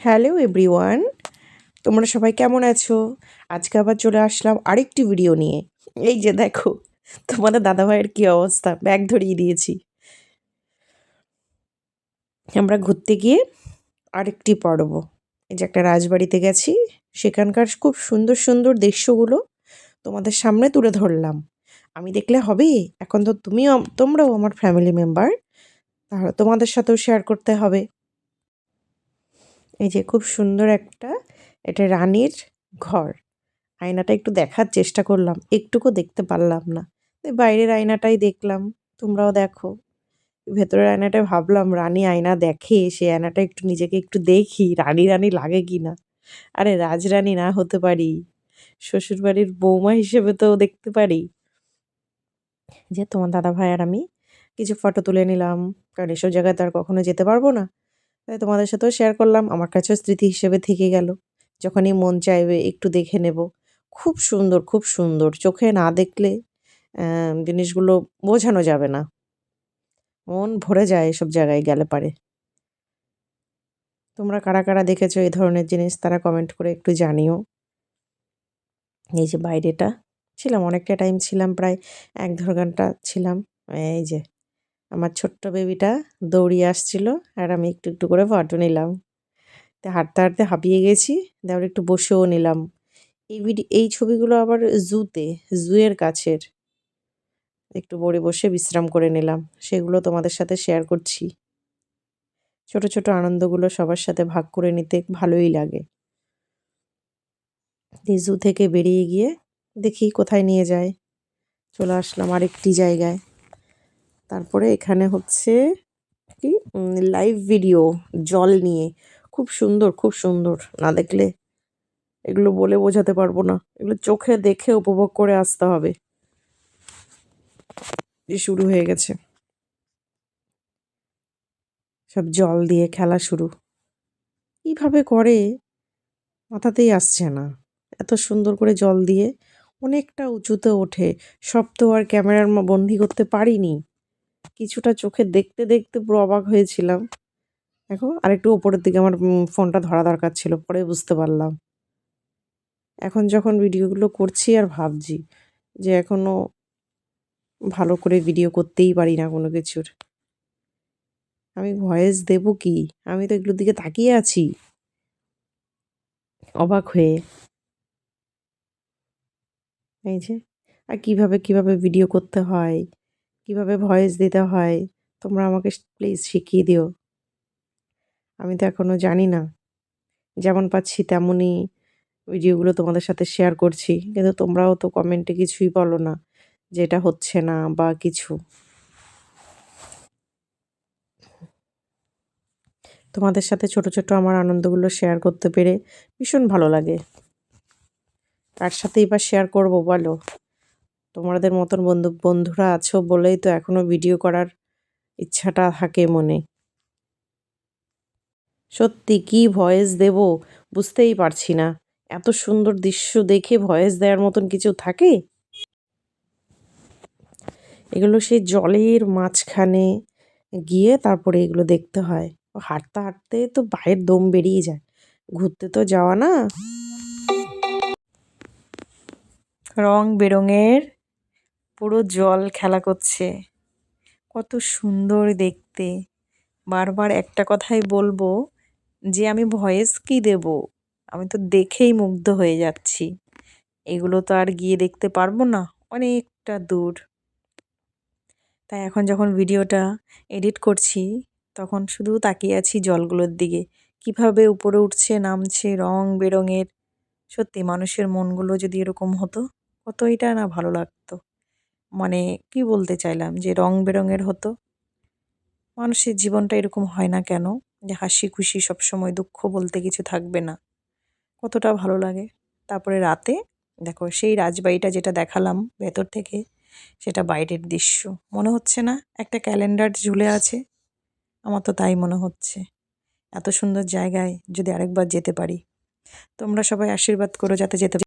Hello everyone, তোমরা সবাই কেমন আছো? আজকে আবার চলে আসলাম আরেকটি ভিডিও নিয়ে। এই যে দেখো, তোমাদের দাদাভাইয়ের কি অবস্থা? ব্যাগ ধরিয়ে দিয়েছি। আমরা ঘুরতে গিয়ে আরেকটি পর্ব। এই যে একটা রাজবাড়িতে গেছি, সেখানকার খুব সুন্দর সুন্দর দৃশ্যগুলো তোমাদের সামনে তুলে ধরলাম। আমি দেখলে হবে, এখন তো তুমিও, তোমরাও আমার ফ্যামিলি মেম্বার তাহলে তোমাদের সাথেও শেয়ার করতে হবে। এই যে খুব সুন্দর একটা এটা রানীর ঘর। আয়নাটা একটু দেখার চেষ্টা করলাম, একটুকু দেখতে পারলাম না। বাইরের আয়নাটাই দেখলাম, তোমরাও দেখো। ভেতরের আয়নাটায় ভাবলাম, রানী আয়না দেখে, সে আয়নাটা একটু নিজেকে একটু দেখি, রানী রানী লাগে কি না আরে রাজরানী না হতে পারি। শ্বশুরবাড়ির বৌমা হিসেবে তো দেখতে পারি। যে তোমার দাদা ভাই আর আমি কিছু ফটো তুলে নিলাম, কারণ এসব জায়গায় তো আর কখনো যেতে পারব না। তাই তোমাদের সাথেও শেয়ার করলাম। আমার কাছেও স্মৃতি হিসেবে থেকে গেল। যখনই মন চাইবে একটু দেখে নেব। খুব সুন্দর খুব সুন্দর। চোখে না দেখলে জিনিসগুলো বোঝানো যাবে না। মন ভরে যায় এসব জায়গায় গেলে পারে। তোমরা কারা কারা দেখেছ এই ধরনের জিনিস, তারা কমেন্ট করে একটু জানিও। এই যে বাইরেটা, ছিলাম, অনেকটা টাইম ছিলাম, প্রায় এক দেড় ঘণ্টা ছিলাম। এই যে আমার ছোট্ট বেবিটা দৌড়িয়ে আসছিল আর আমি একটু একটু করে ফটো নিলাম। তো হাঁটতে হাঁটতে হাঁপিয়ে গেছি, তারপর একটু বসেও নিলাম। এই ভিডি এই ছবিগুলো আবার জুতে, জুয়ের কাছের। একটু বড়ে বসে বিশ্রাম করে নিলাম। সেগুলো তোমাদের সাথে শেয়ার করছি। ছোট ছোট আনন্দগুলো সবার সাথে ভাগ করে নিতে ভালোই লাগে। জু থেকে বেরিয়ে গিয়ে দেখি কোথায় নিয়ে যায়। চলে আসলাম আরেকটি জায়গায়। তারপরে এখানে হচ্ছে কি? লাইভ ভিডিও জল নিয়ে। খুব সুন্দর খুব সুন্দর। না দেখলে এগুলো বলে বোঝাতে পারব না। এগুলো চোখে দেখে উপভোগ করে আসতে হবে। শুরু হয়ে গেছে। সব জল দিয়ে খেলা শুরু। কীভাবে করে মাথাতেই আসছে না। এত সুন্দর করে জল দিয়ে অনেকটা উঁচুতে ওঠে। সব তো আর ক্যামেরার বন্দি করতে পারিনি। কিছুটা চোখে দেখতে দেখতে পুরো অবাক হয়েছিলাম। দেখো, আরেকটু ওপরের দিকে আমার ফোনটা ধরা দরকার ছিল, পরে বুঝতে পারলাম। এখন যখন ভিডিওগুলো করছি আর ভাবছি যে এখনও ভালো করে ভিডিও করতেই পারি না কোনো কিছুর, আমি ভয়েস দেব কি? আমি তো এগুলোর দিকে তাকিয়ে আছি। অবাক হয়ে। এই যে, আর কীভাবে কীভাবে ভিডিও করতে হয়? কীভাবে ভয়েস দিতে হয়, তোমরা আমাকে প্লিজ শিখিয়ে দিও। আমি তো এখনও জানি না। যেমন পাচ্ছি তেমনই ভিডিওগুলো তোমাদের সাথে শেয়ার করছি। কিন্তু তোমরাও তো কমেন্টে কিছুই বলো না যে এটা হচ্ছে না বা কিছু। তোমাদের সাথে ছোট ছোট আমার আনন্দগুলো শেয়ার করতে পেরে ভীষণ ভালো লাগে। কার সাথেই বা শেয়ার করব বলো? তোমাদের মতন বন্ধু, বন্ধুরা আছো বলেই তো এখনও ভিডিও করার ইচ্ছাটা থাকে মনে। সত্যি কি ভয়েস দেব বুঝতেই পারছি না। এত সুন্দর দৃশ্য দেখে ভয়েস দেওয়ার মতন কিছু থাকে? এগুলো সেই জলের মাঝখানে গিয়ে তারপরে এগুলো দেখতে হয়। হাঁটতে হাঁটতে তো পায়ের দম বেরিয়ে যায়। ঘুরতে তো যাওয়া না। রং বেরঙের পুরো জল খেলা করছে। কত সুন্দর দেখতে। বারবার একটা কথাই বলব যে, আমি ভয়েস কি দেব? আমি তো দেখেই মুগ্ধ হয়ে যাচ্ছি। এগুলো তো আর গিয়ে দেখতে পারব না, অনেকটা দূর। তাই এখন যখন ভিডিওটা এডিট করছি, তখন শুধু তাকিয়ে আছি জলগুলোর দিকে। কীভাবে উপরে উঠছে, নামছে, রং বেরঙের। সত্যি মানুষের মনগুলো যদি এরকম হতো, কতইটা না ভালো লাগতো। মানে কি বলতে চাইলাম যে রং বেরঙের হতো? মানুষের জীবনটা এরকম হয় না কেন? যে হাসি খুশি সবসময় দুঃখ বলতে কিছু থাকবে না। কতটা ভালো লাগে। তারপরে রাতে, দেখো সেই রাজবাড়িটা যেটা দেখালাম ভেতর থেকে, সেটা বাইরের দৃশ্য। মনে হচ্ছে না একটা ক্যালেন্ডার ঝুলে আছে? আমার তো তাই মনে হচ্ছে। এত সুন্দর জায়গায় যদি আরেকবার যেতে পারি। তোমরা সবাই আশীর্বাদ করো যাতে যেতে